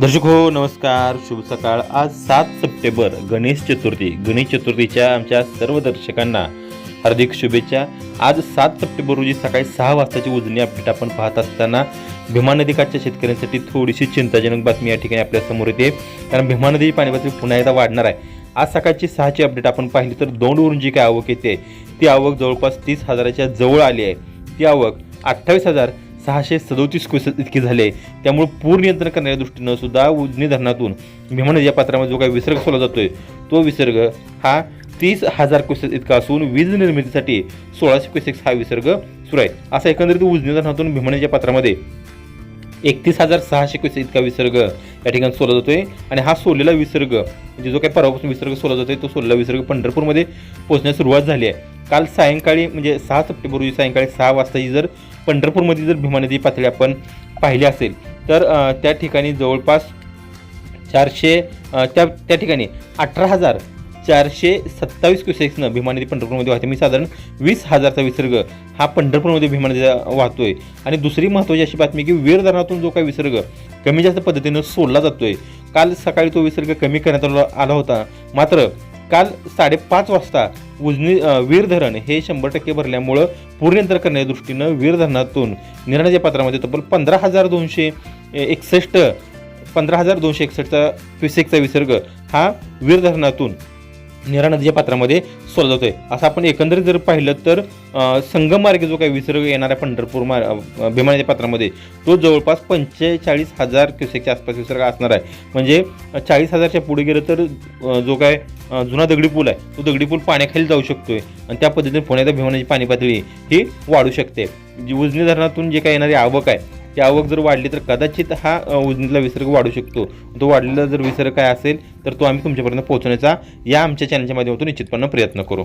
दर्शक हो नमस्कार शुभ सकाळ. आज सात सप्टेंबर गणेश चतुर्थी. गणेश चतुर्थीच्या आमच्या सर्व दर्शकांना हार्दिक शुभेच्छा. आज सात सप्टेंबर रोजी सकाळी सहा वाजताची उजनी अपडेट आपण पाहत असताना भीमा नदीकाठच्या शेतकऱ्यांसाठी थोडीशी चिंताजनक बातमी या ठिकाणी आपल्यासमोर येते. कारण भीमा नदीची पाणी पातळी पुन्हा एकदा वाढणार आहे. आज सकाळची सहाची अपडेट आपण पाहिली तर दोंडवरून जी काय आवक येते ती आवक जवळपास तीस हजाराच्या जवळ आली आहे. ती आवक अठ्ठावीस हजार सहाशे सदोतीस क्वेसेस इतके झाले. आहे त्यामुळे पूर नियंत्रण करण्याच्या दृष्टीनं सुद्धा उजनी धरणातून भीमा या पात्रामध्ये जो काही विसर्ग सोडला जातोय तो विसर्ग हा तीस हजार क्वेसेस इतका असून वीज निर्मितीसाठी सोळाशे क्वेसेक्स हा विसर्ग सुरू आहे. असा एकंदरीत उजनी धरणातून भीमा पात्रामध्ये एकतीस हजार सहाशे क्वेसेस इतका विसर्ग या ठिकाणी सोडला जातोय. आणि हा सोडलेला विसर्ग म्हणजे जो काही परवापासून विसर्ग सोडला जातोय तो सोडलेला विसर्ग पंढरपूरमध्ये पोहोचण्यास सुरुवात झाली आहे. काल सायंकाळी म्हणजे सहा सप्टेंबर रोजी सायंकाळी सहा वाजता ही जर पंढरपूरमध्ये जर भीमा नदी पातळी आपण पाहिली असेल तर त्या ठिकाणी जवळपास चारशे त्या त्या ठिकाणी अठरा हजार चारशे सत्तावीस क्युसेक्सनं भीमा नदी पंढरपूरमध्ये वाहते. मी साधारण वीस हजारचा विसर्ग हा पंढरपूरमध्ये भीमा नदीचा वाहतोय. आणि दुसरी महत्त्वाची अशी बातमी की वीर धरणातून जो काही विसर्ग कमी जास्त पद्धतीनं सोडला जातोय काल सकाळी तो विसर्ग कमी करण्यात आला होता. मात्र काल साडेपाच वाजता उजनी वीर धरण हे शंभर टक्के भरल्यामुळं पूर्णयंत्र करण्याच्या दृष्टीनं वीर धरणातून निर्णयाच्या पात्रामध्ये तब्बल पंधरा हजार दोनशे एकसष्ट पंधरा हजार दोनशे एकसष्टचा क्युसेकचा विसर्ग हा वीर धरणातून निरा नदीच्या पात्रामध्ये सोडला जातोय. असं आपण एकंदरीत जर पाहिलं तर अ, जो काही विसर्ग येणारा पंढरपूर मार अ, पात्रामध्ये तो जवळपास पंचेचाळीस हजार क्युसेकच्या आसपास विसर्ग असणार आहे. म्हणजे चाळीस हजारच्या पुढे गेलं तर जो काय जुना दगडी पूल आहे. तो दगडी पूल पाण्याखाली जाऊ शकतोय. आणि त्या पद्धतीने पुण्याच्या भिवण्याची पाणी पातळी ही वाढू शकते. जी उजनी धरणातून जे काही येणारी आवक आहे ती आवक जर वाढली तर कदाचित हा उजनीतला विसर्ग वाढू शकतो. तो वाढलेला जर विसर्ग काय असेल तर तो आम्ही तुमच्यापर्यंत पोहोचवण्याचा या आमच्या चॅनलच्या माध्यमातून निश्चितपणे प्रयत्न करू.